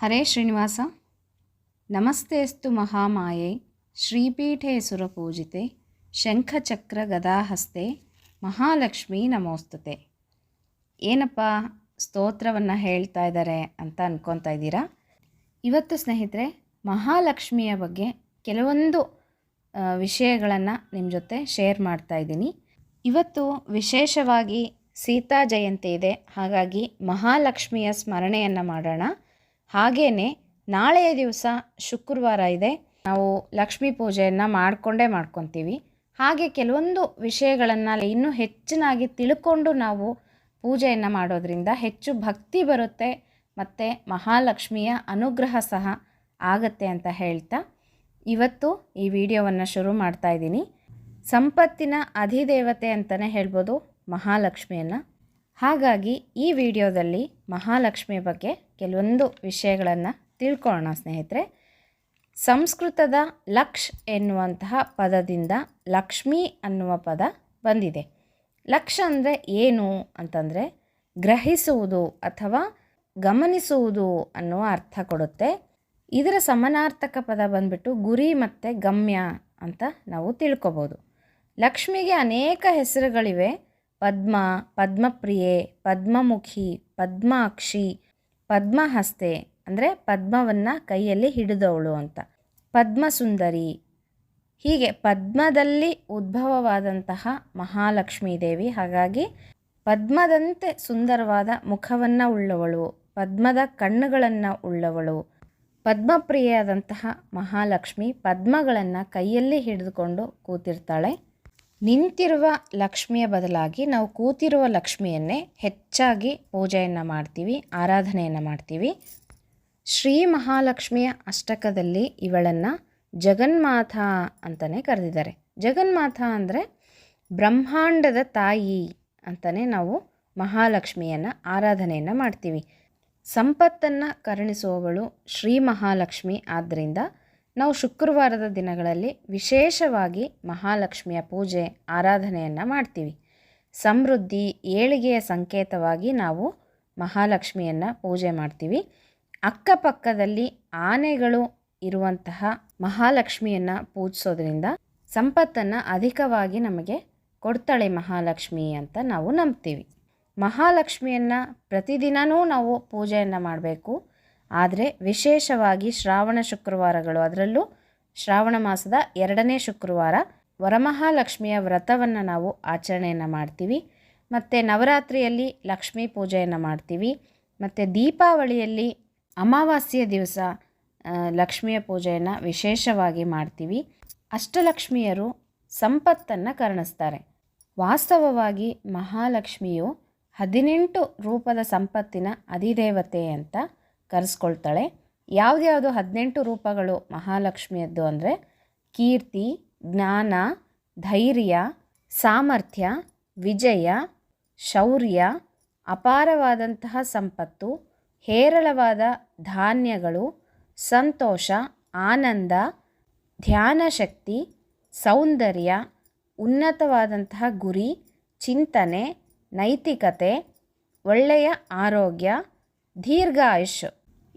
ಹರೇ ಶ್ರೀನಿವಾಸ. ನಮಸ್ತೆಸ್ತು ಮಹಾಮಾಯೆ. ಶ್ರೀಪೀಠೆ ಸುರಪೂಜಿತೆ. ಶಂಖಚಕ್ರ ಗದಾಹಸ್ತೆ. ಮಹಾಲಕ್ಷ್ಮೀ ನಮೋಸ್ತುತೆ. ಏನಪ್ಪ ಸ್ತೋತ್ರವನ್ನು ಹೇಳ್ತಾ ಇದ್ದಾರೆ ಅಂತ ಅನ್ಕೊತಾ ಇದ್ದೀರಾ? ಇವತ್ತು ಸ್ನೇಹಿತರೆ, ಮಹಾಲಕ್ಷ್ಮಿಯ ಬಗ್ಗೆ ಕೆಲವೊಂದು ವಿಷಯಗಳನ್ನು ನಿಮ್ಮ ಜೊತೆ ಶೇರ್ ಮಾಡ್ತಾ ಇದ್ದೀನಿ. ಇವತ್ತು ವಿಶೇಷವಾಗಿ ಸೀತಾ ಜಯಂತಿ ಇದೆ. ಹಾಗಾಗಿ ಮಹಾಲಕ್ಷ್ಮಿಯ ಸ್ಮರಣೆಯನ್ನು ಮಾಡೋಣ. ಹಾಗೆಯೇ ನಾಳೆಯ ದಿವಸ ಶುಕ್ರವಾರ ಇದೆ. ನಾವು ಲಕ್ಷ್ಮೀ ಪೂಜೆಯನ್ನು ಮಾಡಿಕೊಂಡೇ ಮಾಡ್ಕೊತೀವಿ. ಹಾಗೆ ಕೆಲವೊಂದು ವಿಷಯಗಳನ್ನು ಇನ್ನೂ ಹೆಚ್ಚಿನಾಗಿ ತಿಳ್ಕೊಂಡು ನಾವು ಪೂಜೆಯನ್ನು ಮಾಡೋದರಿಂದ ಹೆಚ್ಚು ಭಕ್ತಿ ಬರುತ್ತೆ ಮತ್ತು ಮಹಾಲಕ್ಷ್ಮಿಯ ಅನುಗ್ರಹ ಸಹ ಆಗತ್ತೆ ಅಂತ ಹೇಳ್ತಾ ಇವತ್ತು ಈ ವಿಡಿಯೋವನ್ನು ಶುರು ಮಾಡ್ತಾ ಇದ್ದೀನಿ. ಸಂಪತ್ತಿನ ಅಧಿದೇವತೆ ಅಂತಲೇ ಹೇಳ್ಬೋದು ಮಹಾಲಕ್ಷ್ಮಿಯನ್ನು. ಹಾಗಾಗಿ ಈ ವಿಡಿಯೋದಲ್ಲಿ ಮಹಾಲಕ್ಷ್ಮಿ ಬಗ್ಗೆ ಕೆಲವೊಂದು ವಿಷಯಗಳನ್ನು ತಿಳ್ಕೊಳ್ಳೋಣ ಸ್ನೇಹಿತರೆ. ಸಂಸ್ಕೃತದ ಲಕ್ಷ್ ಎನ್ನುವಂತಹ ಪದದಿಂದ ಲಕ್ಷ್ಮಿ ಅನ್ನುವ ಪದ ಬಂದಿದೆ. ಲಕ್ಷ ಅಂದರೆ ಏನು ಅಂತಂದರೆ ಗ್ರಹಿಸುವುದು ಅಥವಾ ಗಮನಿಸುವುದು ಅನ್ನುವ ಅರ್ಥ ಕೊಡುತ್ತೆ. ಇದರ ಸಮನಾರ್ಥಕ ಪದ ಬಂದ್ಬಿಟ್ಟು ಗುರಿ ಮತ್ತು ಗಮ್ಯ ಅಂತ ನಾವು ತಿಳ್ಕೊಬೋದು. ಲಕ್ಷ್ಮಿಗೆ ಅನೇಕ ಹೆಸರುಗಳಿವೆ. ಪದ್ಮ, ಪದ್ಮಪ್ರಿಯೆ, ಪದ್ಮಮುಖಿ, ಪದ್ಮಾಕ್ಷಿ, ಪದ್ಮಹಸ್ತೆ, ಅಂದರೆ ಪದ್ಮವನ್ನು ಕೈಯಲ್ಲಿ ಹಿಡಿದವಳು ಅಂತ. ಪದ್ಮಸುಂದರಿ. ಹೀಗೆ ಪದ್ಮದಲ್ಲಿ ಉದ್ಭವವಾದಂತಹ ಮಹಾಲಕ್ಷ್ಮೀ ದೇವಿ ಹಾಗಾಗಿ ಪದ್ಮದಂತೆ ಸುಂದರವಾದ ಮುಖವನ್ನು ಉಳ್ಳವಳು, ಪದ್ಮದ ಕಣ್ಣುಗಳನ್ನು ಉಳ್ಳವಳು, ಪದ್ಮಪ್ರಿಯೆಯಾದಂತಹ ಮಹಾಲಕ್ಷ್ಮಿ ಪದ್ಮಗಳನ್ನು ಕೈಯಲ್ಲಿ ಹಿಡಿದುಕೊಂಡು ಕೂತಿರ್ತಾಳೆ. ನಿಂತಿರುವ ಲಕ್ಷ್ಮಿಯ ಬದಲಾಗಿ ನಾವು ಕೂತಿರುವ ಲಕ್ಷ್ಮಿಯನ್ನೇ ಹೆಚ್ಚಾಗಿ ಪೂಜೆಯನ್ನು ಮಾಡ್ತೀವಿ, ಆರಾಧನೆಯನ್ನು ಮಾಡ್ತೀವಿ. ಶ್ರೀ ಮಹಾಲಕ್ಷ್ಮಿಯ ಅಷ್ಟಕದಲ್ಲಿ ಇವಳನ್ನು ಜಗನ್ಮಾಥ ಅಂತಲೇ ಕರೆದಿದ್ದಾರೆ. ಜಗನ್ಮಾಥ ಅಂದರೆ ಬ್ರಹ್ಮಾಂಡದ ತಾಯಿ ಅಂತಲೇ ನಾವು ಮಹಾಲಕ್ಷ್ಮಿಯನ್ನು ಆರಾಧನೆಯನ್ನು ಮಾಡ್ತೀವಿ. ಸಂಪತ್ತನ್ನು ಕರುಣಿಸುವವಳು ಶ್ರೀ ಮಹಾಲಕ್ಷ್ಮಿ. ಆದ್ದರಿಂದ ನಾವು ಶುಕ್ರವಾರದ ದಿನಗಳಲ್ಲಿ ವಿಶೇಷವಾಗಿ ಮಹಾಲಕ್ಷ್ಮಿಯ ಪೂಜೆ, ಆರಾಧನೆಯನ್ನು ಮಾಡ್ತೀವಿ. ಸಮೃದ್ಧಿ, ಏಳಿಗೆಯ ಸಂಕೇತವಾಗಿ ನಾವು ಮಹಾಲಕ್ಷ್ಮಿಯನ್ನು ಪೂಜೆ ಮಾಡ್ತೀವಿ. ಅಕ್ಕಪಕ್ಕದಲ್ಲಿ ಆನೆಗಳು ಇರುವಂತಹ ಮಹಾಲಕ್ಷ್ಮಿಯನ್ನು ಪೂಜಿಸೋದ್ರಿಂದ ಸಂಪತ್ತನ್ನು ಅಧಿಕವಾಗಿ ನಮಗೆ ಕೊಡ್ತಾಳೆ ಮಹಾಲಕ್ಷ್ಮಿ ಅಂತ ನಾವು ನಂಬ್ತೀವಿ. ಮಹಾಲಕ್ಷ್ಮಿಯನ್ನು ಪ್ರತಿದಿನವೂ ನಾವು ಪೂಜೆಯನ್ನು ಮಾಡಬೇಕು. ಆದರೆ ವಿಶೇಷವಾಗಿ ಶ್ರಾವಣ ಶುಕ್ರವಾರಗಳು, ಅದರಲ್ಲೂ ಶ್ರಾವಣ ಮಾಸದ ಎರಡನೇ ಶುಕ್ರವಾರ ವರಮಹಾಲಕ್ಷ್ಮಿಯ ವ್ರತವನ್ನು ನಾವು ಆಚರಣೆಯನ್ನು ಮಾಡ್ತೀವಿ. ಮತ್ತು ನವರಾತ್ರಿಯಲ್ಲಿ ಲಕ್ಷ್ಮೀ ಪೂಜೆಯನ್ನು ಮಾಡ್ತೀವಿ. ಮತ್ತು ದೀಪಾವಳಿಯಲ್ಲಿ ಅಮಾವಾಸ್ಯೆಯ ದಿವಸ ಲಕ್ಷ್ಮಿಯ ಪೂಜೆಯನ್ನು ವಿಶೇಷವಾಗಿ ಮಾಡ್ತೀವಿ. ಅಷ್ಟಲಕ್ಷ್ಮಿಯರು ಸಂಪತ್ತನ್ನು ಕರುಣಿಸ್ತಾರೆ. ವಾಸ್ತವವಾಗಿ ಮಹಾಲಕ್ಷ್ಮಿಯು ಹದಿನೆಂಟು ರೂಪದ ಸಂಪತ್ತಿನ ಅಧಿದೇವತೆ ಅಂತ ಕರೆಸ್ಕೊಳ್ತಾಳೆ. ಯಾವುದ್ಯಾವುದು ಹದಿನೆಂಟು ರೂಪಗಳು ಮಹಾಲಕ್ಷ್ಮಿಯದ್ದು ಅಂದರೆ ಕೀರ್ತಿ, ಜ್ಞಾನ, ಧೈರ್ಯ, ಸಾಮರ್ಥ್ಯ, ವಿಜಯ, ಶೌರ್ಯ, ಅಪಾರವಾದಂತಹ ಸಂಪತ್ತು, ಹೇರಳವಾದ ಧಾನ್ಯಗಳು, ಸಂತೋಷ, ಆನಂದ, ಧ್ಯಾನ ಶಕ್ತಿ, ಸೌಂದರ್ಯ, ಉನ್ನತವಾದಂತಹ ಗುರಿ, ಚಿಂತನೆ, ನೈತಿಕತೆ, ಒಳ್ಳೆಯ ಆರೋಗ್ಯ ದೀರ್ಘಾಯುಷ್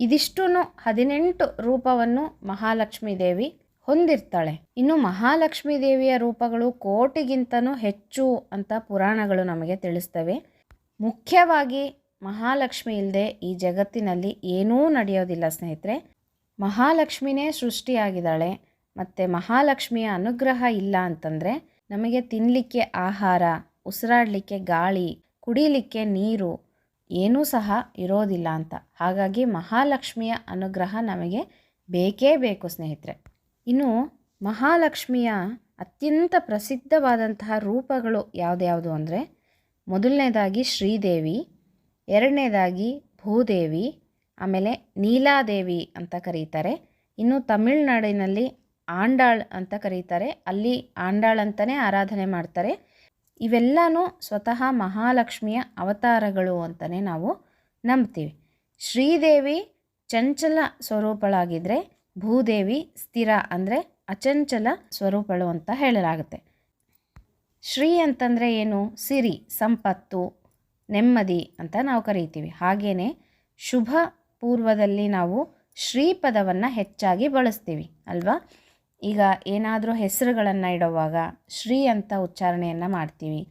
ಇದಿಷ್ಟೂ ಹದಿನೆಂಟು ರೂಪವನ್ನು ಮಹಾಲಕ್ಷ್ಮೀ ದೇವಿ ಹೊಂದಿರ್ತಾಳೆ. ಇನ್ನು ಮಹಾಲಕ್ಷ್ಮೀ ದೇವಿಯ ರೂಪಗಳು ಕೋಟಿಗಿಂತನೂ ಹೆಚ್ಚು ಅಂತ ಪುರಾಣಗಳು ನಮಗೆ ತಿಳಿಸ್ತವೆ. ಮುಖ್ಯವಾಗಿ ಮಹಾಲಕ್ಷ್ಮಿ ಇಲ್ಲದೆ ಈ ಜಗತ್ತಿನಲ್ಲಿ ಏನೂ ನಡೆಯೋದಿಲ್ಲ ಸ್ನೇಹಿತರೆ. ಮಹಾಲಕ್ಷ್ಮಿನೇ ಸೃಷ್ಟಿಯಾಗಿದ್ದಾಳೆ. ಮತ್ತು ಮಹಾಲಕ್ಷ್ಮಿಯ ಅನುಗ್ರಹ ಇಲ್ಲ ಅಂತಂದರೆ ನಮಗೆ ತಿನ್ನಲಿಕ್ಕೆ ಆಹಾರ, ಉಸಿರಾಡಲಿಕ್ಕೆ ಗಾಳಿ, ಕುಡಿಲಿಕ್ಕೆ ನೀರು ಏನೂ ಸಹ ಇರೋದಿಲ್ಲ ಅಂತ. ಹಾಗಾಗಿ ಮಹಾಲಕ್ಷ್ಮಿಯ ಅನುಗ್ರಹ ನಮಗೆ ಬೇಕೇ ಬೇಕು ಸ್ನೇಹಿತರೆ. ಇನ್ನು ಮಹಾಲಕ್ಷ್ಮಿಯ ಅತ್ಯಂತ ಪ್ರಸಿದ್ಧವಾದಂತಹ ರೂಪಗಳು ಯಾವುದ್ಯಾವುದು ಅಂದರೆ ಮೊದಲನೇದಾಗಿ ಶ್ರೀದೇವಿ, ಎರಡನೇದಾಗಿ ಭೂದೇವಿ, ಆಮೇಲೆ ನೀಲಾದೇವಿ ಅಂತ ಕರೀತಾರೆ. ಇನ್ನು ತಮಿಳುನಾಡಿನಲ್ಲಿ ಆಂಡಾಳ್ ಅಂತ ಕರೀತಾರೆ. ಅಲ್ಲಿ ಆಂಡಾಳ್ ಅಂತಲೇ ಆರಾಧನೆ ಮಾಡ್ತಾರೆ. ಇವೆಲ್ಲನೂ ಸ್ವತಃ ಮಹಾಲಕ್ಷ್ಮಿಯ ಅವತಾರಗಳು ಅಂತಲೇ ನಾವು ನಂಬ್ತೀವಿ. ಶ್ರೀದೇವಿ ಚಂಚಲ ಸ್ವರೂಪಳಾಗಿದ್ದರೆ ಭೂದೇವಿ ಸ್ಥಿರ ಅಂದರೆ ಅಚಂಚಲ ಸ್ವರೂಪಳು ಅಂತ ಹೇಳಲಾಗುತ್ತೆ. ಶ್ರೀ ಅಂತಂದರೆ ಏನು? ಸಿರಿ, ಸಂಪತ್ತು, ನೆಮ್ಮದಿ ಅಂತ ನಾವು ಕರೀತೀವಿ. ಹಾಗೆಯೇ ಶುಭ ಪೂರ್ವದಲ್ಲಿ ನಾವು ಶ್ರೀಪದವನ್ನು ಹೆಚ್ಚಾಗಿ ಬಳಸ್ತೀವಿ ಅಲ್ವಾ? ಈಗ ಏನಾದರೂ ಹೆಸರುಗಳನ್ನು ಇಡುವಾಗ ಶ್ರೀ ಅಂತ ಉಚ್ಚಾರಣೆಯನ್ನು ಮಾಡ್ತೀವಿ.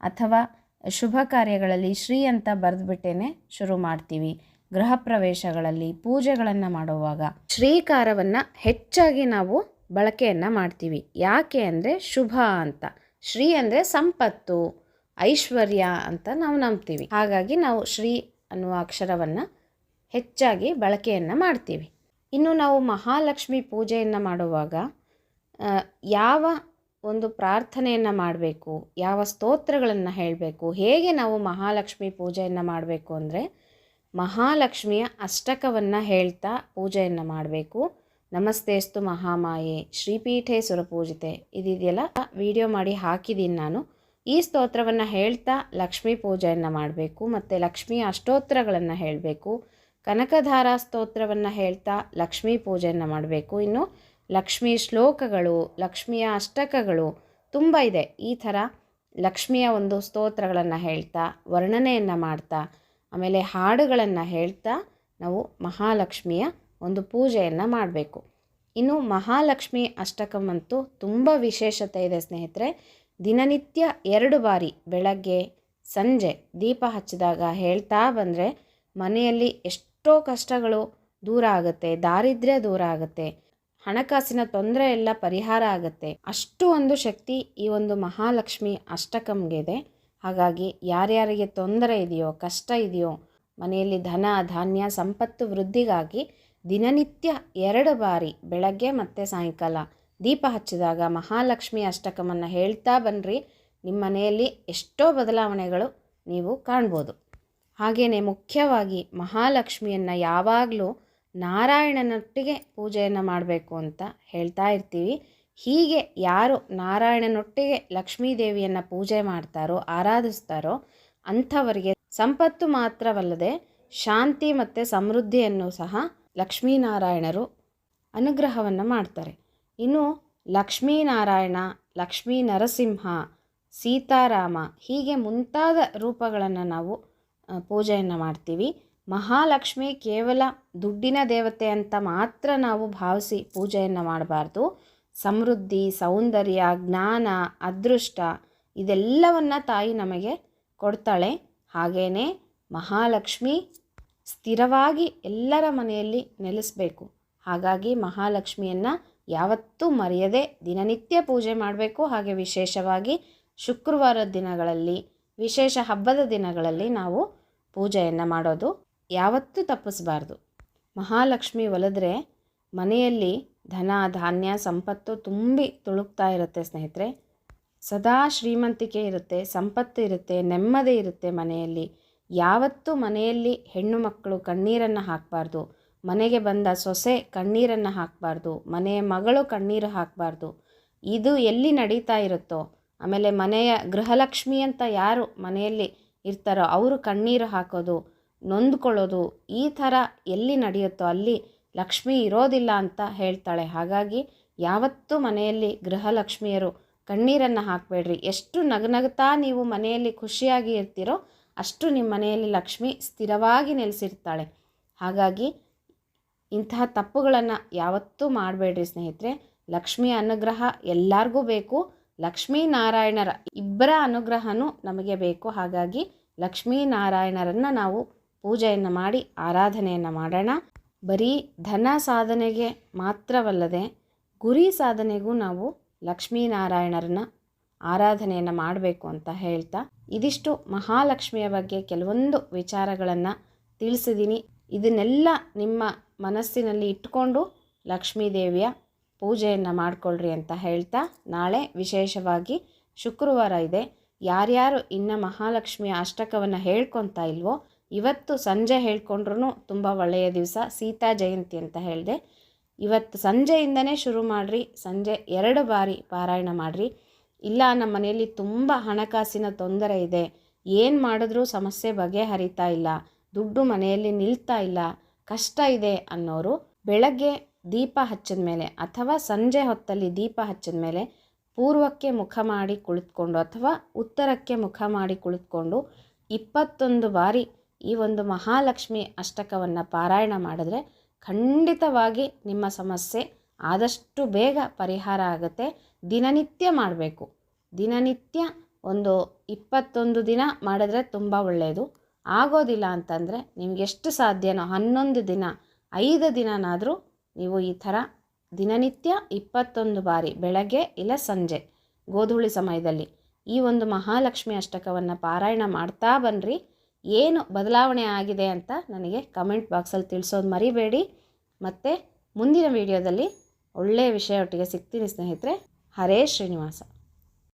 ಅಥವಾ ಶುಭ ಕಾರ್ಯಗಳಲ್ಲಿ ಶ್ರೀ ಅಂತ ಬರೆದ್ಬಿಟ್ಟೇ ಶುರು ಮಾಡ್ತೀವಿ. ಗೃಹ ಪ್ರವೇಶಗಳಲ್ಲಿ ಪೂಜೆಗಳನ್ನು ಮಾಡುವಾಗ ಶ್ರೀಕಾರವನ್ನು ಹೆಚ್ಚಾಗಿ ನಾವು ಬಳಕೆಯನ್ನು ಮಾಡ್ತೀವಿ. ಯಾಕೆ ಅಂದರೆ ಶುಭ ಅಂತ. ಶ್ರೀ ಅಂದರೆ ಸಂಪತ್ತು, ಐಶ್ವರ್ಯ ಅಂತ ನಾವು ನಂಬ್ತೀವಿ. ಹಾಗಾಗಿ ನಾವು ಶ್ರೀ ಅನ್ನುವ ಅಕ್ಷರವನ್ನು ಹೆಚ್ಚಾಗಿ ಬಳಕೆಯನ್ನು ಮಾಡ್ತೀವಿ. ಇನ್ನು ನಾವು ಮಹಾಲಕ್ಷ್ಮಿ ಪೂಜೆಯನ್ನು ಮಾಡುವಾಗ ಯಾವ ಒಂದು ಪ್ರಾರ್ಥನೆಯನ್ನು ಮಾಡಬೇಕು, ಯಾವ ಸ್ತೋತ್ರಗಳನ್ನು ಹೇಳಬೇಕು, ಹೇಗೆ ನಾವು ಮಹಾಲಕ್ಷ್ಮಿ ಪೂಜೆಯನ್ನು ಮಾಡಬೇಕು ಅಂದರೆ ಮಹಾಲಕ್ಷ್ಮಿಯ ಅಷ್ಟಕವನ್ನು ಹೇಳ್ತಾ ಪೂಜೆಯನ್ನು ಮಾಡಬೇಕು. ನಮಸ್ತೇಸ್ತು ಮಹಾಮಾಯೆ, ಶ್ರೀಪೀಠೆ ಸುರಪೂಜಿತೆ. ಇದಿದೆಯಲ್ಲ, ವಿಡಿಯೋ ಮಾಡಿ ಹಾಕಿದ್ದೀನಿ ನಾನು. ಈ ಸ್ತೋತ್ರವನ್ನು ಹೇಳ್ತಾ ಲಕ್ಷ್ಮೀ ಪೂಜೆಯನ್ನು ಮಾಡಬೇಕು, ಮತ್ತು ಲಕ್ಷ್ಮಿಯ ಅಷ್ಟೋತ್ರಗಳನ್ನು ಹೇಳಬೇಕು, ಕನಕಧಾರಾ ಸ್ತೋತ್ರವನ್ನು ಹೇಳ್ತಾ ಲಕ್ಷ್ಮೀ ಪೂಜೆಯನ್ನು ಮಾಡಬೇಕು. ಇನ್ನು ಲಕ್ಷ್ಮೀ ಶ್ಲೋಕಗಳು, ಲಕ್ಷ್ಮಿಯ ಅಷ್ಟಕಗಳು ತುಂಬ ಇದೆ. ಈ ಥರ ಲಕ್ಷ್ಮಿಯ ಒಂದು ಸ್ತೋತ್ರಗಳನ್ನು ಹೇಳ್ತಾ, ವರ್ಣನೆಯನ್ನು ಮಾಡ್ತಾ, ಆಮೇಲೆ ಹಾಡುಗಳನ್ನು ಹೇಳ್ತಾ ನಾವು ಮಹಾಲಕ್ಷ್ಮಿಯ ಒಂದು ಪೂಜೆಯನ್ನು ಮಾಡಬೇಕು. ಇನ್ನು ಮಹಾಲಕ್ಷ್ಮಿ ಅಷ್ಟಕಮಂತೂ ತುಂಬ ವಿಶೇಷತೆ ಇದೆ ಸ್ನೇಹಿತರೆ. ದಿನನಿತ್ಯ ಎರಡು ಬಾರಿ ಬೆಳಗ್ಗೆ, ಸಂಜೆ ದೀಪ ಹಚ್ಚಿದಾಗ ಹೇಳ್ತಾ ಬಂದರೆ ಮನೆಯಲ್ಲಿ ಎಷ್ಟೋ ಕಷ್ಟಗಳು ದೂರ ಆಗುತ್ತೆ, ದಾರಿದ್ರ್ಯ ದೂರ ಆಗುತ್ತೆ. ಹಣಕಾಸಿನ ತೊಂದರೆ ಎಲ್ಲ ಪರಿಹಾರ ಆಗುತ್ತೆ. ಅಷ್ಟು ಒಂದು ಶಕ್ತಿ ಈ ಒಂದು ಮಹಾಲಕ್ಷ್ಮಿ ಅಷ್ಟಕಮ್ಗೆ ಇದೆ ಹಾಗಾಗಿ ಯಾರ್ಯಾರಿಗೆ ತೊಂದರೆ ಇದೆಯೋ, ಕಷ್ಟ ಇದೆಯೋ, ಮನೆಯಲ್ಲಿ ಧನ, ಧಾನ್ಯ, ಸಂಪತ್ತು ವೃದ್ಧಿಗಾಗಿ ದಿನನಿತ್ಯ ಎರಡು ಬಾರಿ ಬೆಳಗ್ಗೆ ಮತ್ತು ಸಾಯಂಕಾಲ ದೀಪ ಹಚ್ಚಿದಾಗ ಮಹಾಲಕ್ಷ್ಮಿ ಅಷ್ಟಕಮನ್ನು ಹೇಳ್ತಾ ಬನ್ನಿರಿ ನಿಮ್ಮ ಮನೆಯಲ್ಲಿ ಎಷ್ಟೋ ಬದಲಾವಣೆಗಳು ನೀವು ಕಾಣ್ಬೋದು. ಹಾಗೆಯೇ ಮುಖ್ಯವಾಗಿ ಮಹಾಲಕ್ಷ್ಮಿಯನ್ನು ಯಾವಾಗಲೂ ನಾರಾಯಣನೊಟ್ಟಿಗೆ ಪೂಜೆಯನ್ನು ಮಾಡಬೇಕು ಅಂತ ಹೇಳ್ತಾ ಇರ್ತೀವಿ. ಹೀಗೆ ಯಾರು ನಾರಾಯಣನೊಟ್ಟಿಗೆ ಲಕ್ಷ್ಮೀ ದೇವಿಯನ್ನು ಪೂಜೆ ಮಾಡ್ತಾರೋ, ಆರಾಧಿಸ್ತಾರೋ ಅಂಥವರಿಗೆ ಸಂಪತ್ತು ಮಾತ್ರವಲ್ಲದೆ ಶಾಂತಿ ಮತ್ತು ಸಮೃದ್ಧಿಯನ್ನು ಸಹ ಲಕ್ಷ್ಮೀನಾರಾಯಣರು ಅನುಗ್ರಹವನ್ನು ಮಾಡ್ತಾರೆ. ಇನ್ನು ಲಕ್ಷ್ಮೀನಾರಾಯಣ ಲಕ್ಷ್ಮೀ ನರಸಿಂಹ ಸೀತಾರಾಮ ಹೀಗೆ ಮುಂತಾದ ರೂಪಗಳನ್ನು ನಾವು ಪೂಜೆಯನ್ನು ಮಾಡ್ತೀವಿ. ಮಹಾಲಕ್ಷ್ಮಿ ಕೇವಲ ದುಡ್ಡಿನ ದೇವತೆ ಅಂತ ಮಾತ್ರ ನಾವು ಭಾವಿಸಿ ಪೂಜೆಯನ್ನು ಮಾಡಬಾರ್ದು. ಸಮೃದ್ಧಿ, ಸೌಂದರ್ಯ, ಜ್ಞಾನ, ಅದೃಷ್ಟ ಇದೆಲ್ಲವನ್ನು ತಾಯಿ ನಮಗೆ ಕೊಡ್ತಾಳೆ. ಹಾಗೇ ಮಹಾಲಕ್ಷ್ಮಿ ಸ್ಥಿರವಾಗಿ ಎಲ್ಲರ ಮನೆಯಲ್ಲಿ ನೆಲೆಸಬೇಕು. ಹಾಗಾಗಿ ಮಹಾಲಕ್ಷ್ಮಿಯನ್ನು ಯಾವತ್ತೂ ಮರೆಯದೆ ದಿನನಿತ್ಯ ಪೂಜೆ ಮಾಡಬೇಕು. ಹಾಗೆ ವಿಶೇಷವಾಗಿ ಶುಕ್ರವಾರದ ದಿನಗಳಲ್ಲಿ, ವಿಶೇಷ ಹಬ್ಬದ ದಿನಗಳಲ್ಲಿ ನಾವು ಪೂಜೆಯನ್ನು ಮಾಡೋದು ಯಾವತ್ತೂ ತಪ್ಪಿಸಬಾರ್ದು. ಮಹಾಲಕ್ಷ್ಮಿ ಒಲಿದ್ರೆ ಮನೆಯಲ್ಲಿ ಧನ, ಧಾನ್ಯ, ಸಂಪತ್ತು ತುಂಬಿ ತುಳುಕ್ತಾ ಇರುತ್ತೆ ಸ್ನೇಹಿತರೆ. ಸದಾ ಶ್ರೀಮಂತಿಕೆ ಇರುತ್ತೆ, ಸಂಪತ್ತು ಇರುತ್ತೆ, ನೆಮ್ಮದಿ ಇರುತ್ತೆ ಮನೆಯಲ್ಲಿ. ಯಾವತ್ತೂ ಮನೆಯಲ್ಲಿ ಹೆಣ್ಣು ಮಕ್ಕಳು ಕಣ್ಣೀರನ್ನು ಹಾಕಬಾರ್ದು. ಮನೆಗೆ ಬಂದ ಸೊಸೆ ಕಣ್ಣೀರನ್ನು ಹಾಕಬಾರ್ದು. ಮನೆಯ ಮಗಳು ಕಣ್ಣೀರು ಹಾಕಬಾರ್ದು. ಇದು ಎಲ್ಲಿ ನಡೀತಾ ಇರುತ್ತೋ, ಆಮೇಲೆ ಮನೆಯ ಗೃಹಲಕ್ಷ್ಮಿ ಅಂತ ಯಾರು ಮನೆಯಲ್ಲಿ ಇರ್ತಾರೋ, ಅವರು ಕಣ್ಣೀರು ಹಾಕೋದು ನೊಂದ್ಕೊಳ್ಳೋದು ಈ ಥರ ಎಲ್ಲಿ ನಡೆಯುತ್ತೋ ಅಲ್ಲಿ ಲಕ್ಷ್ಮಿ ಇರೋದಿಲ್ಲ ಅಂತ ಹೇಳ್ತಾಳೆ. ಹಾಗಾಗಿ ಯಾವತ್ತೂ ಮನೆಯಲ್ಲಿ ಗೃಹಲಕ್ಷ್ಮಿಯರು ಕಣ್ಣೀರನ್ನು ಹಾಕಬೇಡ್ರಿ. ಎಷ್ಟು ನಗನಗ್ತಾ ನೀವು ಮನೆಯಲ್ಲಿ ಖುಷಿಯಾಗಿ ಇರ್ತೀರೋ ಅಷ್ಟು ನಿಮ್ಮ ಮನೆಯಲ್ಲಿ ಲಕ್ಷ್ಮಿ ಸ್ಥಿರವಾಗಿ ನೆಲೆಸಿರ್ತಾಳೆ. ಹಾಗಾಗಿ ಇಂತಹ ತಪ್ಪುಗಳನ್ನು ಯಾವತ್ತೂ ಮಾಡಬೇಡ್ರಿ ಸ್ನೇಹಿತರೆ. ಲಕ್ಷ್ಮಿ ಅನುಗ್ರಹ ಎಲ್ಲರಿಗೂ ಬೇಕು. ಲಕ್ಷ್ಮೀನಾರಾಯಣರ ಇಬ್ಬರ ಅನುಗ್ರಹನೂ ನಮಗೆ ಬೇಕು. ಹಾಗಾಗಿ ಲಕ್ಷ್ಮೀನಾರಾಯಣರನ್ನು ನಾವು ಪೂಜೆಯನ್ನು ಮಾಡಿ, ಆರಾಧನೆಯನ್ನು ಮಾಡೋಣ. ಬರೀ ಧನ ಸಾಧನೆಗೆ ಮಾತ್ರವಲ್ಲದೆ ಗುರಿ ಸಾಧನೆಗೂ ನಾವು ಲಕ್ಷ್ಮೀನಾರಾಯಣರನ್ನ ಆರಾಧನೆಯನ್ನು ಮಾಡಬೇಕು ಅಂತ ಹೇಳ್ತಾ ಇದಿಷ್ಟು ಮಹಾಲಕ್ಷ್ಮಿಯ ಬಗ್ಗೆ ಕೆಲವೊಂದು ವಿಚಾರಗಳನ್ನು ತಿಳಿಸಿದ್ದೀನಿ ಇದನ್ನೆಲ್ಲ ನಿಮ್ಮ ಮನಸ್ಸಿನಲ್ಲಿ ಇಟ್ಟುಕೊಂಡು ಲಕ್ಷ್ಮೀ ದೇವಿಯ ಪೂಜೆಯನ್ನು ಮಾಡಿಕೊಳ್ಳ್ರಿ ಅಂತ ಹೇಳ್ತಾ ನಾಳೆ ವಿಶೇಷವಾಗಿ ಶುಕ್ರವಾರ ಇದೆ. ಯಾರ್ಯಾರು ಇನ್ನು ಮಹಾಲಕ್ಷ್ಮಿಯ ಅಷ್ಟಕವನ್ನು ಹೇಳ್ಕೊತಾ ಇಲ್ವೋ ಇವತ್ತು ಸಂಜೆ ಹೇಳ್ಕೊಂಡ್ರೂ ತುಂಬ ಒಳ್ಳೆಯ ದಿವಸ. ಸೀತಾ ಜಯಂತಿ ಅಂತ ಹೇಳಿದೆ. ಇವತ್ತು ಸಂಜೆಯಿಂದನೇ ಶುರು ಮಾಡಿರಿ. ಸಂಜೆ ಎರಡು ಬಾರಿ ಪಾರಾಯಣ ಮಾಡಿರಿ. ಇಲ್ಲ, ನಮ್ಮ ಮನೆಯಲ್ಲಿ ತುಂಬ ಹಣಕಾಸಿನ ತೊಂದರೆ ಇದೆ. ಏನು ಮಾಡಿದ್ರೂ ಸಮಸ್ಯೆ ಬಗೆಹರಿತಾ ಇಲ್ಲ. ದುಡ್ಡು ಮನೆಯಲ್ಲಿ ನಿಲ್ತಾ ಇಲ್ಲ. ಕಷ್ಟ ಇದೆ ಅನ್ನೋರು ಬೆಳಗ್ಗೆ ದೀಪ ಹಚ್ಚಿದ ಮೇಲೆ ಅಥವಾ ಸಂಜೆ ಹೊತ್ತಲ್ಲಿ ದೀಪ ಹಚ್ಚಿದ ಮೇಲೆ ಪೂರ್ವಕ್ಕೆ ಮುಖ ಮಾಡಿ ಕುಳಿತುಕೊಂಡು ಅಥವಾ ಉತ್ತರಕ್ಕೆ ಮುಖ ಮಾಡಿ ಕುಳಿತುಕೊಂಡು ಇಪ್ಪತ್ತೊಂದು ಬಾರಿ ಈ ಒಂದು ಮಹಾಲಕ್ಷ್ಮಿ ಅಷ್ಟಕವನ್ನು ಪಾರಾಯಣ ಮಾಡಿದ್ರೆ ಖಂಡಿತವಾಗಿ ನಿಮ್ಮ ಸಮಸ್ಯೆ ಆದಷ್ಟು ಬೇಗ ಪರಿಹಾರ ಆಗುತ್ತೆ. ದಿನನಿತ್ಯ ಮಾಡಬೇಕು. ದಿನನಿತ್ಯ ಒಂದು ಇಪ್ಪತ್ತೊಂದು ದಿನ ಮಾಡಿದ್ರೆ ತುಂಬ ಒಳ್ಳೆಯದು ಆಗೋದಿಲ್ಲ ಅಂತಂದರೆ ನಿಮ್ಗೆ ಎಷ್ಟು ಸಾಧ್ಯನೋ ಹನ್ನೊಂದು ದಿನ, ಐದು ದಿನನಾದರೂ ನೀವು ಈ ಥರ ದಿನನಿತ್ಯ ಇಪ್ಪತ್ತೊಂದು ಬಾರಿ ಬೆಳಗ್ಗೆ ಇಲ್ಲ ಸಂಜೆ ಗೋಧೂಳಿ ಸಮಯದಲ್ಲಿ ಈ ಒಂದು ಮಹಾಲಕ್ಷ್ಮಿ ಅಷ್ಟಕವನ್ನು ಪಾರಾಯಣ ಮಾಡ್ತಾ ಬನ್ನಿರಿ ಏನು ಬದಲಾವಣೆ ಆಗಿದೆ ಅಂತ ನನಗೆ ಕಮೆಂಟ್ ಬಾಕ್ಸಲ್ಲಿ ತಿಳಿಸೋದು ಮರಿಬೇಡಿ. ಮತ್ತು ಮುಂದಿನ ವಿಡಿಯೋದಲ್ಲಿ ಒಳ್ಳೆಯ ವಿಷಯ ಒಟ್ಟಿಗೆ ಸಿಗ್ತೀನಿ ಸ್ನೇಹಿತರೆ. ಹರೇ ಶ್ರೀನಿವಾಸ.